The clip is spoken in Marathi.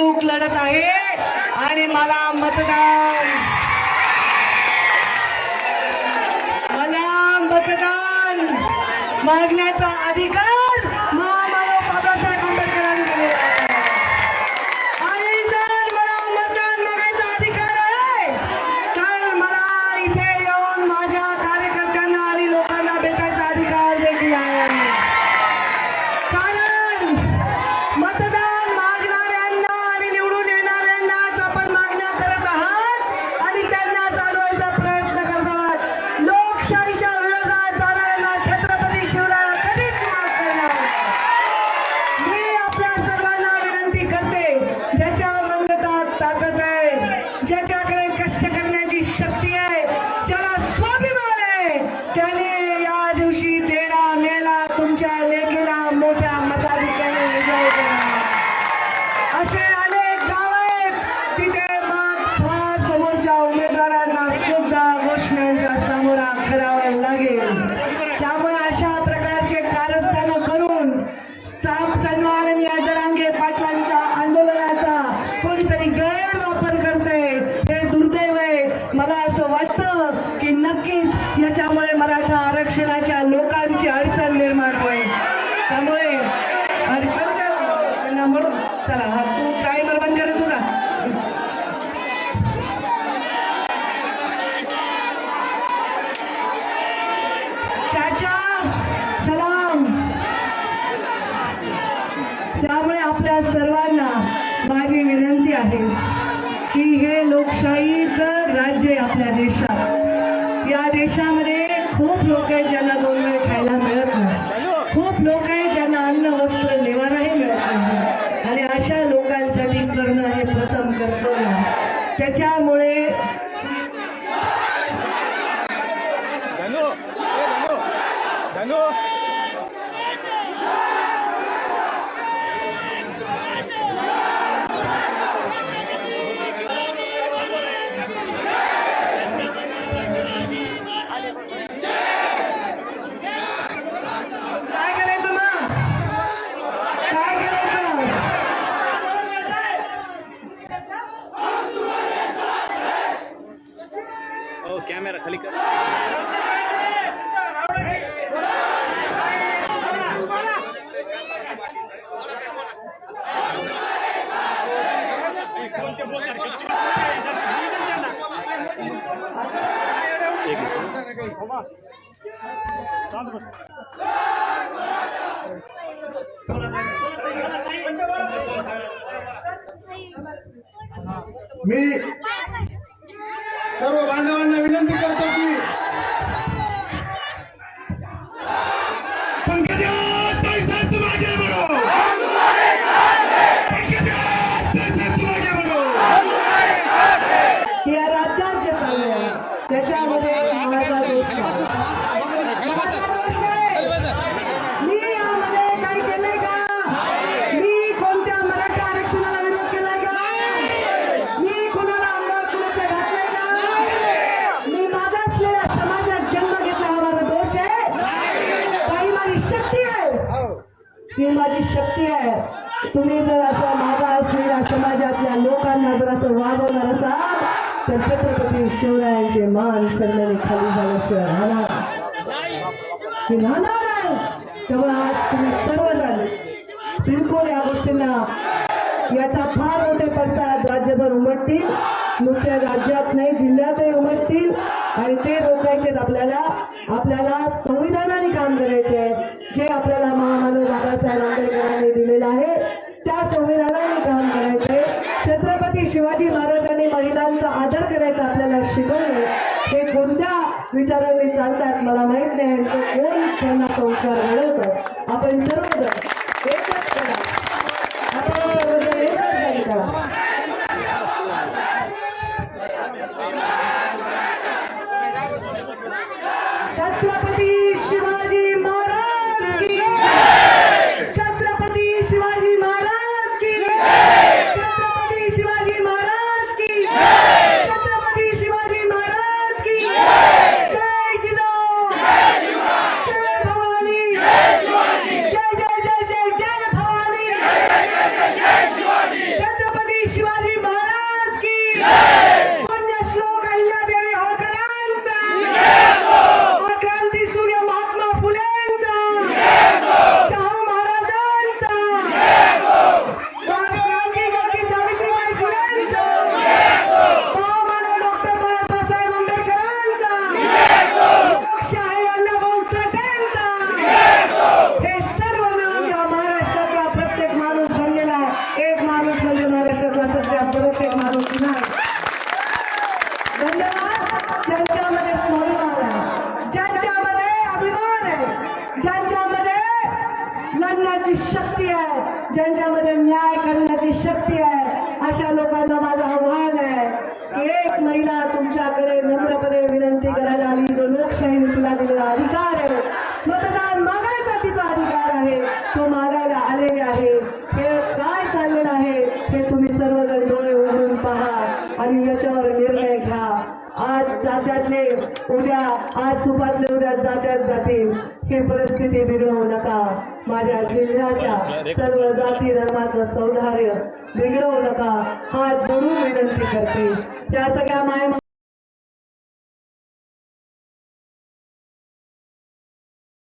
निवडणूक लढत आहे आणि मला मतदान. मला मतदान मागण्याचा अधिकार नक्कीच याच्यामुळे मराठा आरक्षणाच्या लोकांची अडचण निर्माण होईल. त्यामुळे त्यांना म्हणून चला हा तू टायमर बंद करत तुझा चाचा सलाम. त्यामुळे आपल्या सर्वांना माझी विनंती आहे की हे लोकशाहीचं राज्य देशामध्ये खूप लोक आहेत ज्यांना दोन वेळ खायला मिळत नाही. खूप लोक आहेत ज्यांना अन्न वस्त्र निवाराही मिळत नाही. आणि अशा लोकांसाठी करणं हे प्रथम कर्तव्य आहे. त्याच्यामुळे धनु ए धनु. हो कॅमेरा खाली कर एक मिनिट. मी सर्व बांधवांना विनंती करतो की पंकजात पैसा तुम्हारे बडो पंकजात पैसा तुम्हारे बडो या राज्यात जे चालू आहे त्याच्यामध्ये माझा दोष नाही. माझा दोष नाही. मी यामध्ये काही केलंय का मी कोणत्या मराठा आरक्षणाला विरोध केलाय का मी कोणाला आमदार कुणाचं घातलंय का मी मागासलेल्या समाजात जन्म घेतला हा माझा दोष आहे काही माझी शक्ती आहे ही माझी शक्ती आहे तुम्ही जर असं माझा असलेल्या समाजातल्या लोकांना जर असं वागवणार असाल तर छत्रपती शिवरायांचे मान शर्माने खाली झाल्याशिवाय राहणार राहणार नाही? त्यामुळे आज तुम्ही सर्वजण बिलकुल या गोष्टींना याचा फार मोठे पडसाद राज्यभर उमटतील. नुसत्या राज्यात नाही जिल्ह्यातही उमटतील. आणि ते रोखायचे आपल्याला. आपल्याला संविधानाने काम करायचे आहे जे आपल्याला महामानव बाबासाहेब आंबेडकरांनी दिलेलं आहे शिवाजी महाराजांनी महिलांचा आदर करायचा आपल्याला शिकवले. हे कोणत्या विचारांनी चालतात मला माहीत नाही. कोण त्यांना संस्कार घडवतो? आपण सर्वजण एकच करा आपण सर्वजण एकच जण करा छत्रपती शिवाजी महाराज की छत्रपती शिवाजी महाराज की छत्रपती शिवाजी महाराज की छत्रपती शिवाजी महाराज की जय जिजाऊ जय भवानी जय करण्याची शक्ती आहे ज्यांच्यामध्ये न्याय करण्याची शक्ती आहे. अशा लोकांना माझं आव्हान आहे की एक महिला तुमच्याकडे नम्रपणे विनंती करायला आली. जो लोकशाहीने तुला दिलेला अधिकार आहे मतदान मागायचा तिचा अधिकार आहे तो मागायला आलेले आहे. हे काय चाललेलं आहे हे तुम्ही सर्वजण डोळे उघडून पहा आणि याच्यावर निर्णय घ्या. आज जात्यातले उद्या आज सुपातले उद्या जात्यात जातील. ही परिस्थिती बिघडवू नका. माझ्या जिल्ह्याच्या सर्व जाती धर्माचं सौंदर्य बिघडवू नका. हा जरूर विनंती करते. त्या सगळ्या माय